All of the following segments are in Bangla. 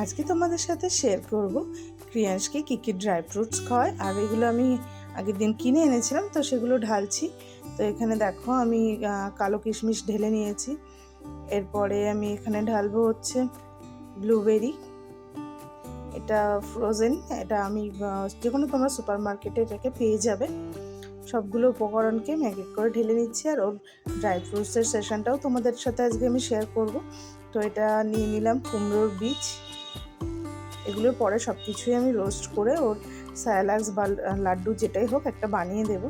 আজকে তোমাদের সাথে শেয়ার করব ক্রিয়াংশকে কী কী ড্রাই ফ্রুটস খাওয়ায়। আর এগুলো আমি আগের দিন কিনে এনেছিলাম, তো সেগুলো ঢালছি। তো এখানে দেখো আমি কালো কিশমিশ ঢেলে নিয়েছি। এরপরে আমি এখানে ঢালবো হচ্ছে ব্লুবেরি এটা ফ্রোজেন এটা আমি যে কোনো তোমরা সুপার মার্কেটে এটাকে পেয়ে যাবে। সবগুলো উপকরণকে আমি এক এক করে ঢেলে নিচ্ছি, আর ওর ড্রাই ফ্রুটসের সেশনটাও তোমাদের সাথে আজকে আমি শেয়ার করব। তো এটা নিয়ে নিলাম কুমড়োর বীজ। এগুলো পরে সব কিছুই আমি রোস্ট করে ওর স্যালাক্স বা লাড্ডু যেটাই হোক একটা বানিয়ে দেব।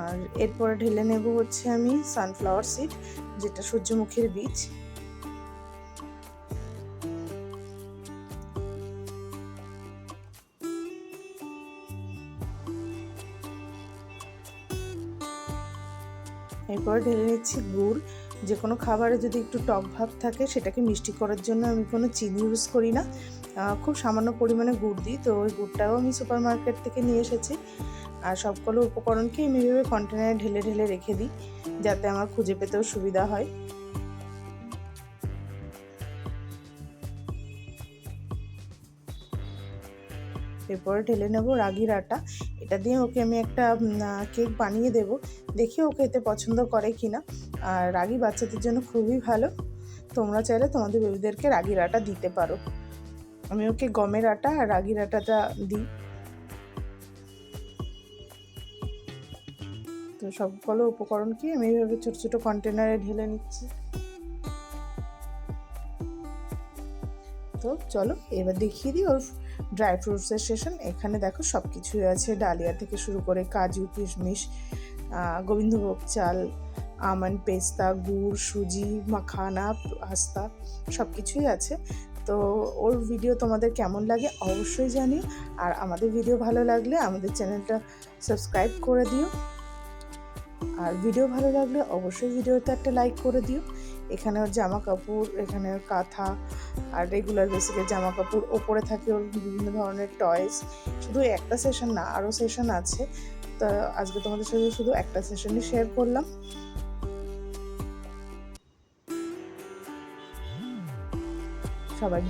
আর এরপরে ঢেলে নেব হচ্ছে আমি সানফ্লাওয়ার সিড যেটা সূর্যমুখীর বীজ। এরপরে ঢেলে নিচ্ছি গুড়। যে কোনো খাবারে যদি একটু টক ভাব থাকে, সেটাকে মিষ্টি করার জন্য আমি কোনো চিনি ইউজ করি না। খুব সামান্য পরিমাণে গুড় দিই, তো ওই গুড়টাও আমি সুপার মার্কেট থেকে নিয়ে এসেছি। আর সবগুলো উপকরণকে আমি এভাবে কন্টেনারে ঢেলে ঢেলে রেখে দিই, যাতে আমার খুঁজে পেতেও সুবিধা হয়। এরপরে ঢেলে নেব রাগির আটা। এটা দিয়ে ওকে আমি একটা কেক বানিয়ে দেব। দেখি ওকে এতে পছন্দ করে কি না আর রাগি বাচ্চাদের জন্য খুবই ভালো। তোমরা চাইলে তোমাদের বেবিদেরকে রাগির আটা দিতে পারো। আমি ওকে গমের আটা আর রাগির আটাটা দিই। তো সবগুলো উপকরণকে আমি এইভাবে ছোটো ছোটো কন্টেনারে ঢেলে নিচ্ছি। তো চলো এবার দেখিয়ে দিই ওর ড্রাই ফ্রুটসের সেশন এখানে দেখো সব কিছুই আছে, ডালিয়া থেকে শুরু করে কাজু, কিশমিশ গোবিন্দভোগ চাল আমন্ড পেস্তা, গুড়, সুজি, মাখানা, পাস্তা সব কিছুই আছে। তো ওর ভিডিও তোমাদের কেমন লাগে অবশ্যই জানিও। আর আমাদের ভিডিও ভালো লাগলে আমাদের চ্যানেলটা সাবস্ক্রাইব করে দিও। আর ভিডিও ভালো লাগলে অবশ্যই ভিডিওতে একটা লাইক করে দিও। এখানে ওর জামা কাপড় এখানে ওর কাঁথা, আর রেগুলার বেসিকে জামা কাপড় ওপরে থাকে ওর বিভিন্ন ধরনের টয়েস শুধু একটা সেশন না আরও সেশন আছে। তো আজকে তোমাদের সাথে শুধু একটা সেশনই শেয়ার করলাম। সবাই